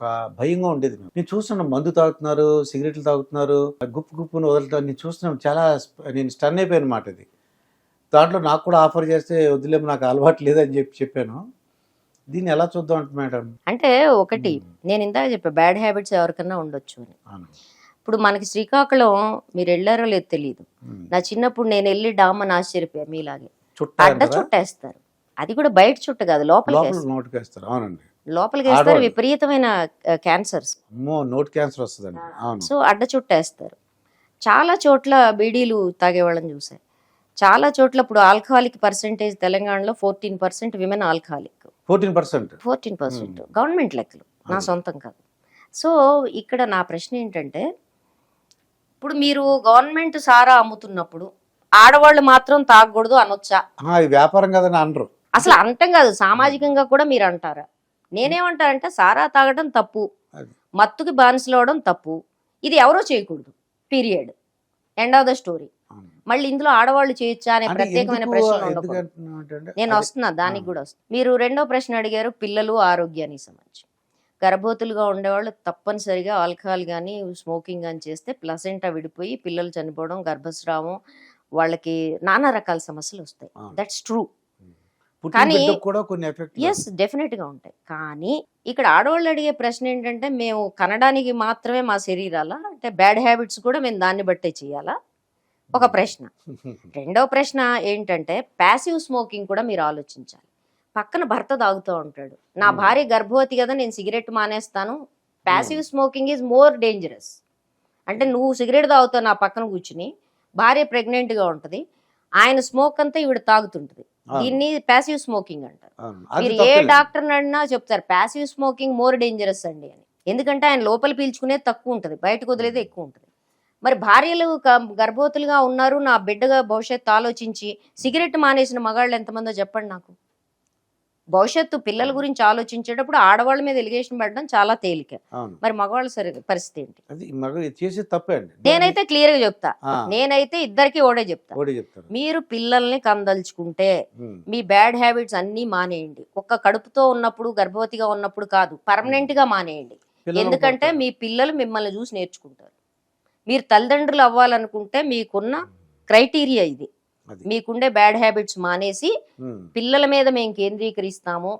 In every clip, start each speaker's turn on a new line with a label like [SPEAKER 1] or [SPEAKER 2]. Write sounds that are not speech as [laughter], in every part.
[SPEAKER 1] ఒక భయంగా ఉండేది. నేను చూస్తున్నాను మందు తాగుతున్నారు సిగరెట్లు తాగుతున్నారు గుప్పు గుప్పును వదలటం నేను చూస్తున్నాను చాలా నేను స్టన్ అయిపోయాను మాట ఇది. దాంట్లో నాకు కూడా ఆఫర్ చేస్తే వదిలేము నాకు అలవాటు లేదని చెప్పి చెప్పాను. దీన్ని ఎలా చూద్దాం అంటే మేడం?
[SPEAKER 2] అంటే ఒకటి నేను ఇందాక చెప్పా బ్యాడ్ హ్యాబిట్స్ ఎవరికన్నా ఉండొచ్చు అని. ఇప్పుడు మనకి శ్రీకాకుళం మీరు వెళ్ళారో లేదు తెలియదు. నా చిన్నప్పుడు నేను వెళ్ళి డామని ఆశ్చర్యపోయా మీలాగే.
[SPEAKER 1] చుట్టా
[SPEAKER 2] అడ్డ చుట్టేస్తారు. అది కూడా బయట చుట్ట కాదు
[SPEAKER 1] లోపల అవునండి.
[SPEAKER 2] లోపలికి వేస్తారు. విపరీతమైన క్యాన్సర్స్.
[SPEAKER 1] నోట్ క్యాన్సర్ వస్తుందండి.
[SPEAKER 2] సో అడ్డ చుట్టేస్తారు. చాలా చోట్ల బీడీలు తాగేవాళ్ళని చూసాయి చాలా చోట్ల ఇప్పుడు ఆల్కహాలిక్ పర్సెంటేజ్ తెలంగాణలో fourteen percent women alcoholic.
[SPEAKER 1] Fourteen percent?
[SPEAKER 2] Fourteen percent. Government లెక్కలు. నా సొంతం కాదు. సో ఇక్కడ నా ప్రశ్న ఏంటంటే ఇప్పుడు మీరు గవర్నమెంట్ సారా అమ్ముతున్నప్పుడు ఆడవాళ్ళు మాత్రం తాగకూడదు అనొచ్చా?
[SPEAKER 1] వ్యాపారం కదని అనరు.
[SPEAKER 2] అసలు అంటం కాదు. సామాజికంగా కూడా మీరు అంటారా? నేనేమంటానంటే సారా తాగడం తప్పు. మత్తుకి బానిసలవడం తప్పు. ఇది ఎవరో చేయకూడదు. Period. End of the story. మళ్ళీ ఇందులో ఆడవాళ్ళు చేయొచ్చా అనే ప్రత్యేకమైన ప్రశ్న నేను వస్తున్నా దానికి కూడా వస్తున్నా. మీరు రెండో ప్రశ్న అడిగారు పిల్లలు ఆరోగ్యానికి సంబంధించి. గర్భవతులుగా ఉండేవాళ్ళు తప్పనిసరిగా ఆల్కహాల్ కానీ స్మోకింగ్ కానీ చేస్తే ప్లసెంటా విడిపోయి పిల్లలు చనిపోవడం గర్భస్రావం వాళ్ళకి నానా రకాల సమస్యలు వస్తాయి. దట్స్ ట్రూ కానీ-
[SPEAKER 1] బిడ్డకు కూడా కొన్ని ఎఫెక్ట్
[SPEAKER 2] ఎస్ డెఫినెట్గా ఉంటాయి. కానీ ఇక్కడ ఆడవాళ్ళు అడిగే ప్రశ్న ఏంటంటే మేము కనడానికి మాత్రమే మా శరీరాల? అంటే బ్యాడ్ హ్యాబిట్స్ కూడా మేము దాన్ని బట్టే చేయాలా? ఒక ప్రశ్న. [laughs] రెండో ప్రశ్న ఏంటంటే ప్యాసివ్ స్మోకింగ్ కూడా మీరు ఆలోచించాలి. పక్కన భర్త తాగుతూ ఉంటాడు. నా
[SPEAKER 1] Hmm.
[SPEAKER 2] భార్య గర్భవతి కదా నేను సిగరెట్ మానేస్తాను. Passive smoking is more dangerous అంటే నువ్వు సిగరెట్ తాగుతావు నా పక్కన కూర్చుని భార్య pregnant గా ఉంటది. ఆయన స్మోక్ అంతా ఈవిడ తాగుతుంటది. దీన్ని ప్యాసివ్ స్మోకింగ్ అంటారు. మీరు ఏ డాక్టర్ అడినా చెప్తారు ప్యాసివ్ స్మోకింగ్ మోర్ డేంజరస్ అండి అని. ఎందుకంటే ఆయన లోపల పీల్చుకునేది తక్కువ ఉంటుంది బయటకు వదిలేది ఎక్కువ ఉంటుంది. మరి భార్యలు గర్భవతులుగా ఉన్నారు నా బిడ్డగా భవిష్యత్తు ఆలోచించి సిగరెట్ మానేసిన మగాళ్ళు ఎంతమందో చెప్పండి నాకు. భవిష్యత్తు పిల్లల గురించి ఆలోచించేటప్పుడు ఆడవాళ్ళ మీద ఎలిగేషన్ పెట్టడం చాలా తేలిక. మరి మగవాళ్ళ సరి పరిస్థితి ఏంటి?
[SPEAKER 1] తప్పే అండి.
[SPEAKER 2] నేనైతే క్లియర్గా చెప్తా నేనైతే ఇద్దరికి ఓడే చెప్తా. మీరు పిల్లల్ని కందల్చుకుంటే మీ బ్యాడ్ హ్యాబిట్స్ అన్నీ మానేయండి. ఒక్క కడుపుతో ఉన్నప్పుడు గర్భవతిగా ఉన్నప్పుడు కాదు పర్మనెంట్గా మానేయండి. ఎందుకంటే. మీ పిల్లలు మిమ్మల్ని చూసి నేర్చుకుంటారు. మీరు తల్లిదండ్రులు అవ్వాలనుకుంటే మీకున్న క్రైటీరియా ఇది. మీకుండే బ్యాడ్ హ్యాబిట్స్ మానేసి పిల్లల మీద మేము కేంద్రీకరిస్తాము.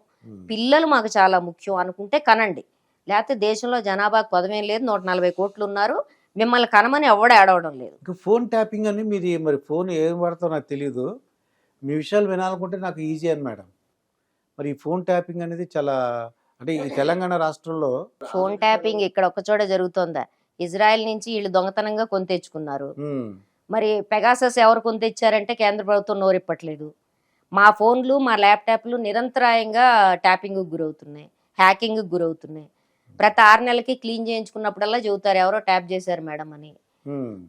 [SPEAKER 2] పిల్లలు మాకు చాలా ముఖ్యం అనుకుంటే కనండి. లేకపోతే దేశంలో జనాభాకు పదమేం లేదు నూట నలభై కోట్లు ఉన్నారు మిమ్మల్ని కనమని ఎవడ ఏడవడం లేదు.
[SPEAKER 1] ఫోన్ ట్యాపింగ్ అని మీరు మరి ఫోన్ ఏం వాడతారో నాకు తెలియదు మీ విషయాలు వినాలనుకుంటే నాకు ఈజీ అని మేడం. మరి ఈ ఫోన్ ట్యాపింగ్ అనేది చాలా అంటే ఈ తెలంగాణ రాష్ట్రంలో
[SPEAKER 2] ఫోన్ ట్యాపింగ్ ఇక్కడ ఒక చోట జరుగుతోందా? ఇజ్రాయెల్ నుంచి వీళ్ళు దొంగతనంగా కొని తెచ్చుకున్నారు. మరి పెగాసస్ ఎవరు కొని తెచ్చారంటే కేంద్ర ప్రభుత్వం నోరిప్పట్లేదు మా ఫోన్లు మా ల్యాప్టాప్లు నిరంతరాయంగా ట్యాపింగ్ గురవుతున్నాయి హ్యాకింగ్ గురవుతున్నాయి. ప్రతి ఆరు నెలలకి క్లీన్ చేయించుకున్నప్పుడల్లా చెబుతారు ఎవరో ట్యాప్ చేశారు మేడం అని.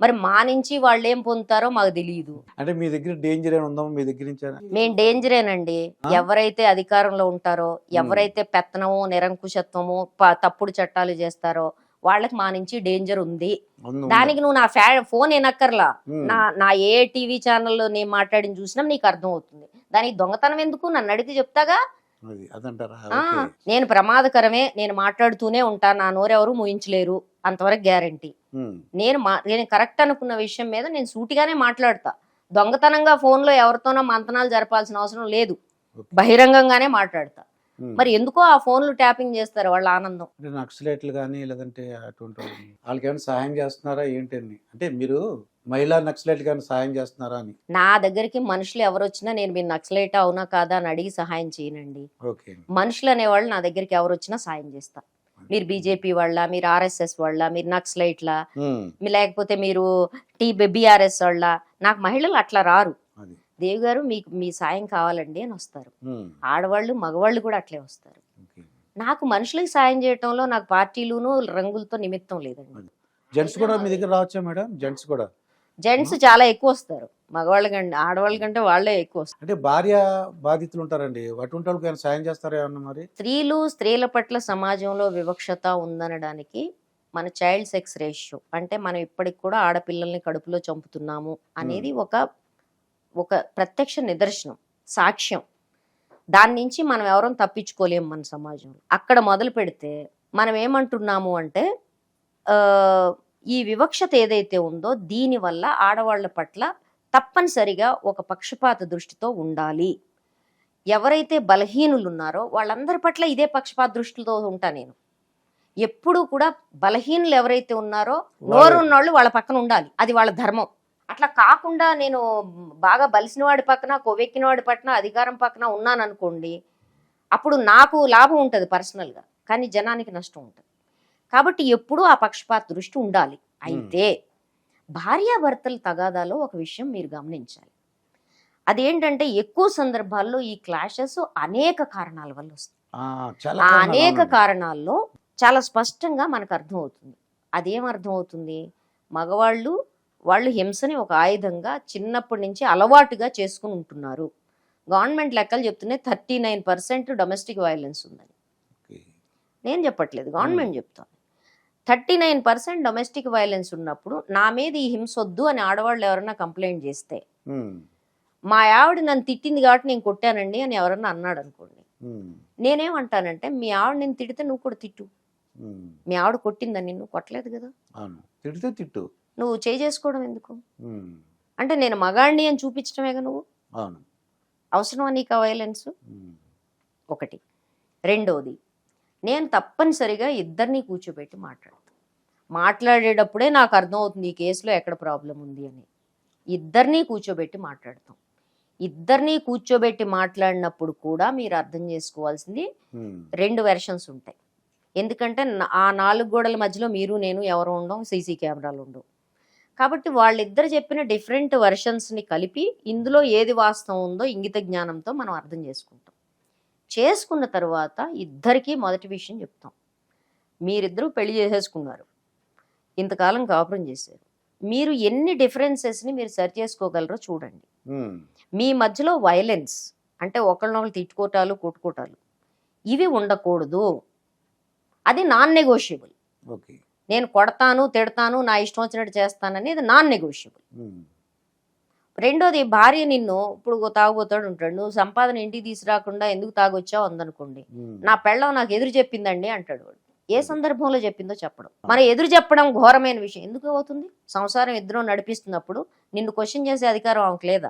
[SPEAKER 2] మరి మా నుంచి వాళ్ళు ఏం పొందుతారో మాకు తెలియదు
[SPEAKER 1] అంటే మీ దగ్గర డేంజర్ మీ దగ్గర నుంచి
[SPEAKER 2] మేము డేంజరేనండి? ఎవరైతే అధికారంలో ఉంటారో ఎవరైతే పెత్తనము నిరంకుశత్వము తప్పుడు చట్టాలు చేస్తారో వాళ్ళకి మా నుంచి డేంజర్ ఉంది? దానికి నువ్వు నా ఫ్యా ఫోన్ వినక్కర్లా.
[SPEAKER 1] ఉమ్,
[SPEAKER 2] నా నా ఏ టీవీ ఛానల్లో నేను మాట్లాడిన చూసినా నీకు అర్థం అవుతుంది దానికి దొంగతనం ఎందుకు? నన్ను అడిగితే చెప్తాగా? నేను ప్రమాదకరమే నేను మాట్లాడుతూనే ఉంటా నా నోరెవరు ముయించలేరు అంతవరకు గ్యారంటీ నేను నేను కరెక్ట్ అనుకున్న విషయం మీద నేను సూటిగానే మాట్లాడతా. దొంగతనంగా ఫోన్లో ఎవరితోనో మంతనాలు జరపాల్సిన అవసరం లేదు. బహిరంగంగానే మాట్లాడతా. మరి ఎందుకో ఆ ఫోన్లు ట్యాపింగ్ చేస్తారు వాళ్ళ ఆనందం.
[SPEAKER 1] అంటే నక్సలైట్లు కానీ లేదంటే అటువంటి వాళ్ళు. వాళ్ళకి ఏమైనా సహాయం చేస్తున్నారా ఏంటని అంటే మీరు మహిళా నక్సలైట్ కానీ సహాయం చేస్తున్నారా అని?
[SPEAKER 2] నా దగ్గరికి మనుషులు ఎవరు వచ్చినా నేను మీరు నక్సలైట్ అవునా కాదా అని అడిగి సహాయం చేయనండి.
[SPEAKER 1] ఓకే.
[SPEAKER 2] మనుషులు అనేవాళ్ళు నా దగ్గరికి ఎవరు వచ్చినా సాయం చేస్తా. మీరు బీజేపీ వాళ్ళ మీరు ఆర్ఎస్ఎస్ వాళ్ళ మీరు నక్సలైట్ల లేకపోతే మీరు టీ బీఆర్ఎస్ వాళ్ళ నాకు మహిళలు అట్లా రారు. దేవి గారు మీకు మీ సాయం కావాలండి అని వస్తారు. ఆడవాళ్ళు మగవాళ్ళు కూడా అట్లే వస్తారు. నాకు మనుషులకి సాయం చేయటంలో నాకు పార్టీలును రంగులతో నిమిత్తం లేదండి.
[SPEAKER 1] జెంట్స్ కూడా మీ దగ్గర రావచ్చా మేడం? జెంట్స్ కూడా?
[SPEAKER 2] జెంట్స్ చాలా ఎక్కువ వస్తారు. మగవాళ్ళ కంటే ఆడవాళ్ళ కంటే వాళ్ళే ఎక్కువ వస్తారు.
[SPEAKER 1] అంటే భార్య బాధితులు ఉంటారండి. అటువంటి వాళ్ళకి సాయం చేస్తారా మరి?
[SPEAKER 2] స్త్రీలు స్త్రీల పట్ల సమాజంలో వివక్షత ఉందనడానికి మన చైల్డ్ సెక్స్ రేషియో అంటే మనం ఇప్పటికి కూడా ఆడపిల్లల్ని కడుపులో చంపుతున్నాము అనేది ఒక ఒక ప్రత్యక్ష నిదర్శనం సాక్ష్యం. దాని నుంచి మనం ఎవరం తప్పించుకోలేము మన సమాజంలో. అక్కడ మొదలు పెడితే మనం ఏమంటున్నాము అంటే ఈ వివక్షత ఏదైతే ఉందో దీనివల్ల ఆడవాళ్ళ పట్ల తప్పనిసరిగా ఒక పక్షపాత దృష్టితో ఉండాలి. ఎవరైతే బలహీనులు ఉన్నారో వాళ్ళందరి పట్ల ఇదే పక్షపాత దృష్టితో ఉంటా నేను. ఎప్పుడూ కూడా బలహీనులు ఎవరైతే ఉన్నారో నోరు ఉన్నోళ్ళు వాళ్ళ పక్కన ఉండాలి. అది వాళ్ళ ధర్మం. అట్లా కాకుండా నేను బాగా బలిసిన వాడి పక్కన కొవ్వెక్కిన వాడి పక్కన అధికారం పక్కన ఉన్నాను అనుకోండి అప్పుడు నాకు లాభం ఉంటుంది పర్సనల్గా కానీ జనానికి నష్టం ఉంటుంది. కాబట్టి ఎప్పుడూ ఆ పక్షపాత దృష్టి ఉండాలి. అయితే భార్యాభర్తల తగాదాలో ఒక విషయం మీరు గమనించాలి. అదేంటంటే ఎక్కువ సందర్భాల్లో ఈ క్లాషెస్ అనేక కారణాల వల్ల
[SPEAKER 1] కారణాలు
[SPEAKER 2] అనేక. కారణాల్లో చాలా స్పష్టంగా మనకు అర్థమవుతుంది. అదేం అర్థమవుతుంది? మగవాళ్ళు వాళ్ళు హింసని ఒక ఆయుధంగా చిన్నప్పటి నుంచి అలవాటుగా చేసుకుని ఉంటున్నారు. గవర్నమెంట్ లెక్కలు చెప్తున్నాయి thirty nine percent domestic violence ఉందని. నేను చెప్పట్లేదు గవర్నమెంట్ చెప్తాను thirty nine percent domestic violence ఉన్నప్పుడు నా మీద ఈ హింస వద్దు అని ఆడవాళ్ళు ఎవరైనా కంప్లైంట్ చేస్తే మా ఆవిడ నన్ను తిట్టింది కాబట్టి నేను కొట్టానండి అని ఎవరన్నా అన్నాడు అనుకోండి. నేనేమంటానంటే మీ ఆవిడ నేను తిడితే నువ్వు కూడా తిట్టు. మీ ఆవిడ కొట్టిందని నిన్ను కొట్టలేదు కదా.
[SPEAKER 1] తిడితే తిట్టు.
[SPEAKER 2] నువ్వు చేయి చేసుకోవడం ఎందుకు? అంటే నేను మగాడిని అని చూపించడమేగా నువ్వు? అవసరమా నీకు ఆ వైలెన్స్ ఒకటి. రెండోది నేను తప్పనిసరిగా ఇద్దరిని కూర్చోబెట్టి మాట్లాడతాను మాట్లాడేటప్పుడే నాకు అర్థమవుతుంది ఈ కేసులో ఎక్కడ ప్రాబ్లం ఉంది అని. ఇద్దరిని కూర్చోబెట్టి మాట్లాడతాం. ఇద్దరిని కూర్చోబెట్టి మాట్లాడినప్పుడు కూడా మీరు అర్థం చేసుకోవాల్సింది రెండు వెర్షన్స్ ఉంటాయి. ఎందుకంటే ఆ నాలుగు గోడల మధ్యలో మీరు నేను ఎవరు ఉండం సీసీ కెమెరాలు ఉండవు. కాబట్టి వాళ్ళిద్దరు చెప్పిన డిఫరెంట్ వెర్షన్స్ని కలిపి ఇందులో ఏది వాస్తవం ఉందో ఇంగిత జ్ఞానంతో మనం అర్థం చేసుకుంటాం. చేసుకున్న తర్వాత ఇద్దరికీ మొదటి విషయం చెప్తాం. మీరిద్దరూ పెళ్ళి చేసేసుకున్నారు. ఇంతకాలం కాపురం చేశారు. మీరు ఎన్ని డిఫరెన్సెస్ని మీరు సరి చేసుకోగలరో చూడండి. మీ మధ్యలో వైలెన్స్ అంటే ఒకళ్ళనొకళ్ళు తిట్టుకోటాలు కొట్టుకోటాలు. ఇవి ఉండకూడదు. అది నాన్ నెగోషియబుల్
[SPEAKER 1] ఓకే.
[SPEAKER 2] నేను కొడతాను తిడతాను నా ఇష్టం వచ్చినట్టు చేస్తానని ఇది నాన్ నెగోషియబుల్.
[SPEAKER 1] ఉమ్,
[SPEAKER 2] రెండోది భార్య నిన్ను ఇప్పుడు తాగుబోతాడు ఉంటాడు నువ్వు సంపాదన ఇంటికి తీసుకురాకుండా ఎందుకు తాగొచ్చావు? అందనుకోండి.
[SPEAKER 1] ఉమ్,
[SPEAKER 2] నా పెళ్ళం నాకు ఎదురు చెప్పిందండి అంటాడు వాడు. ఏ సందర్భంలో చెప్పిందో చెప్పడం. మరి ఎదురు చెప్పడం ఘోరమైన విషయం. ఎందుకు అవుతుంది? సంసారం ఇద్దరు నడిపిస్తున్నప్పుడు నిన్ను క్వశ్చన్ చేసే అధికారం ఆమెకు లేదా?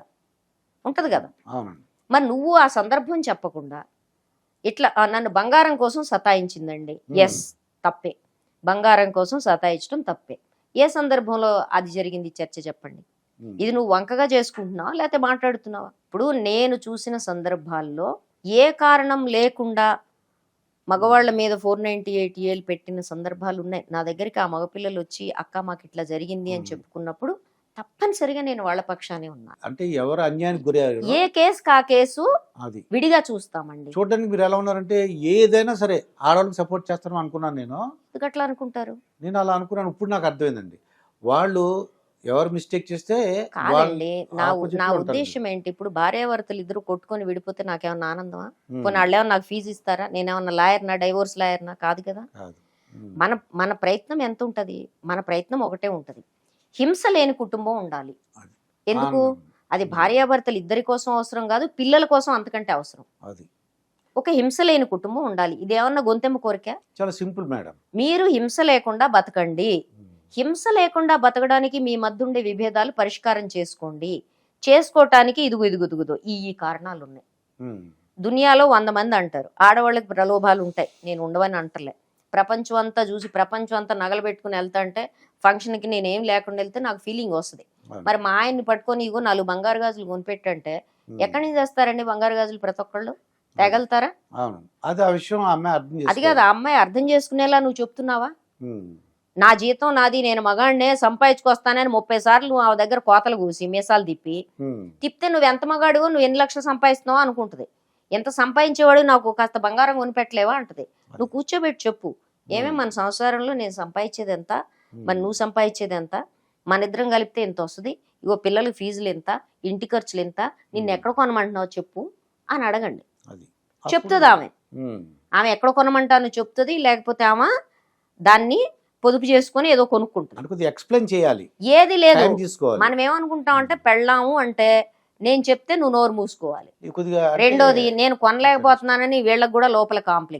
[SPEAKER 2] ఉంటది కదా? మరి నువ్వు ఆ సందర్భం చెప్పకుండా ఇట్లా "ఆ, నన్ను బంగారం కోసం సతాయించిందండి.
[SPEAKER 1] Hmm.
[SPEAKER 2] ఎస్ తప్పే. బంగారం కోసం సతాయించడం తప్పే. ఏ సందర్భంలో అది జరిగింది? చర్చ చెప్పండి. ఇది నువ్వు వంకగా చేసుకుంటున్నావా? లేకపోతే మాట్లాడుతున్నావా? ఇప్పుడు నేను చూసిన సందర్భాల్లో ఏ కారణం లేకుండా మగవాళ్ళ మీద ఫోర్ నైన్టీ ఎయిట్ ఏళ్ళు పెట్టిన సందర్భాలు ఉన్నాయి. నా దగ్గరికి ఆ మగపిల్లలు వచ్చి అక్క మాకు ఇట్లా జరిగింది అని. చెప్పుకున్నప్పుడు తప్పనిసరిగా నేను వాళ్ళ పక్షానే ఉన్నా.
[SPEAKER 1] అంటే ఎవరు అన్యాయానికి గురయ్యారు
[SPEAKER 2] ఏ కేసు కా కేసు
[SPEAKER 1] అది.
[SPEAKER 2] విడిగా చూస్తామండి.
[SPEAKER 1] చూడడానికి మీరు ఎలా ఉన్నారంటే ఏదైనా సరే ఆడవాళ్ళకి సపోర్ట్ చేస్తాను అనుకున్నాను నేను.
[SPEAKER 2] ఎందుకు అట్లా అనుకుంటారు?
[SPEAKER 1] నేను అలా అనుకున్నాను. ఇప్పుడు నాకు అర్థమైందండి. వాళ్ళు ఎవరు మిస్టేక్ చేస్తే
[SPEAKER 2] కాదండి నా నా. ఉద్దేశం ఏంటి? ఇప్పుడు భార్యాభర్తలు ఇద్దరు కొట్టుకొని విడిపోతే నాకేమన్నా ఆనందమా? పోనీ వాళ్ళు ఏమన్నా నాకు ఫీజు ఇస్తారా? నేనేమన్నా లాయర్నా డైవోర్స్ లాయర్నా కాదు కదా? మన మన ప్రయత్నం ఎంత ఉంటది మన ప్రయత్నం ఒకటే ఉంటది. హింస లేని కుటుంబం ఉండాలి. ఎందుకు? అది భార్యాభర్తలు ఇద్దరి కోసం అవసరం కాదు పిల్లల కోసం అంతకంటే అవసరం.
[SPEAKER 1] అది.
[SPEAKER 2] ఒక హింస లేని కుటుంబం ఉండాలి. ఇదేమన్నా గొంతెమ్మ కోరిక?
[SPEAKER 1] చాలా సింపుల్ మేడం.
[SPEAKER 2] మీరు హింస లేకుండా బతకండి. హింస లేకుండా బతకడానికి మీ మధ్య ఉండే విభేదాలు పరిష్కారం చేసుకోండి. చేసుకోవటానికి ఇదిగు ఇదుగుదుగుదు ఈ ఈ కారణాలు ఉన్నాయి దునియాలో వంద మంది అంటారు. ఆడవాళ్ళకి ప్రలోభాలు ఉంటాయి నేను ఉండవని అంటలే. ప్రపంచం అంతా చూసి ప్రపంచం అంతా నగలు పెట్టుకుని వెళ్తా అంటే ఫంక్షన్కి నేను ఏం లేకుండా వెళ్తే నాకు ఫీలింగ్ వస్తుంది. మరి మా ఆయన్ని పట్టుకొని ఇగో నాలుగు బంగారు గాజులు కొనిపెట్టంటే ఎక్కడి నుంచి తెస్తారండి బంగారు గాజులు ప్రతి ఒక్కళ్ళు? తెగలుతారా?
[SPEAKER 1] అది ఆ విషయం అమ్మాయి
[SPEAKER 2] అది. కాదు ఆ అమ్మాయి అర్థం చేసుకునేలా నువ్వు చెప్తున్నావా? నా జీతం నాది నేను మగాడినే సంపాదించుకొస్తానని ముప్పై సార్లు నువ్వు ఆ దగ్గర కోతలు కూసి మీసాలు తిప్పి తిప్పితే నువ్వు ఎంత మగాడు నువ్వు ఎన్ని లక్షలు సంపాదిస్తున్నావా అనుకుంటది. ఎంత సంపాదించేవాడు నాకు కాస్త బంగారం కొనిపెట్టలేవా అంటది. నువ్వు కూర్చోబెట్టి చెప్పు. ఏమేం మన సంసారంలో నేను సంపాదించేది ఎంత మరి నువ్వు సంపాదించేది ఎంత మన ఇద్దరం కలిపితే ఎంత వస్తుంది? ఇగో పిల్లలకి ఫీజులు ఎంత? ఇంటి ఖర్చులు ఎంత నిన్ను ఎక్కడ కొనమంటున్నావు చెప్పు అని అడగండి. చెప్తుంది ఆమె. ఆమె ఎక్కడ కొనమంటాను చెప్తుంది లేకపోతే ఆమె దాన్ని పొదుపు చేసుకొని ఏదో కొనుక్కుంటుంది.
[SPEAKER 1] ఎక్స్ప్లెయిన్ చేయాలి.
[SPEAKER 2] ఏది లేదు. మనం ఏమనుకుంటాం అంటే పెళ్ళాము అంటే నేను చెప్తే నువ్వు నోరు మూసుకోవాలి. రెండోది నేను కొనలేకపోతున్నానని వీళ్ళకి కూడా లోపల కాంప్లెక్స్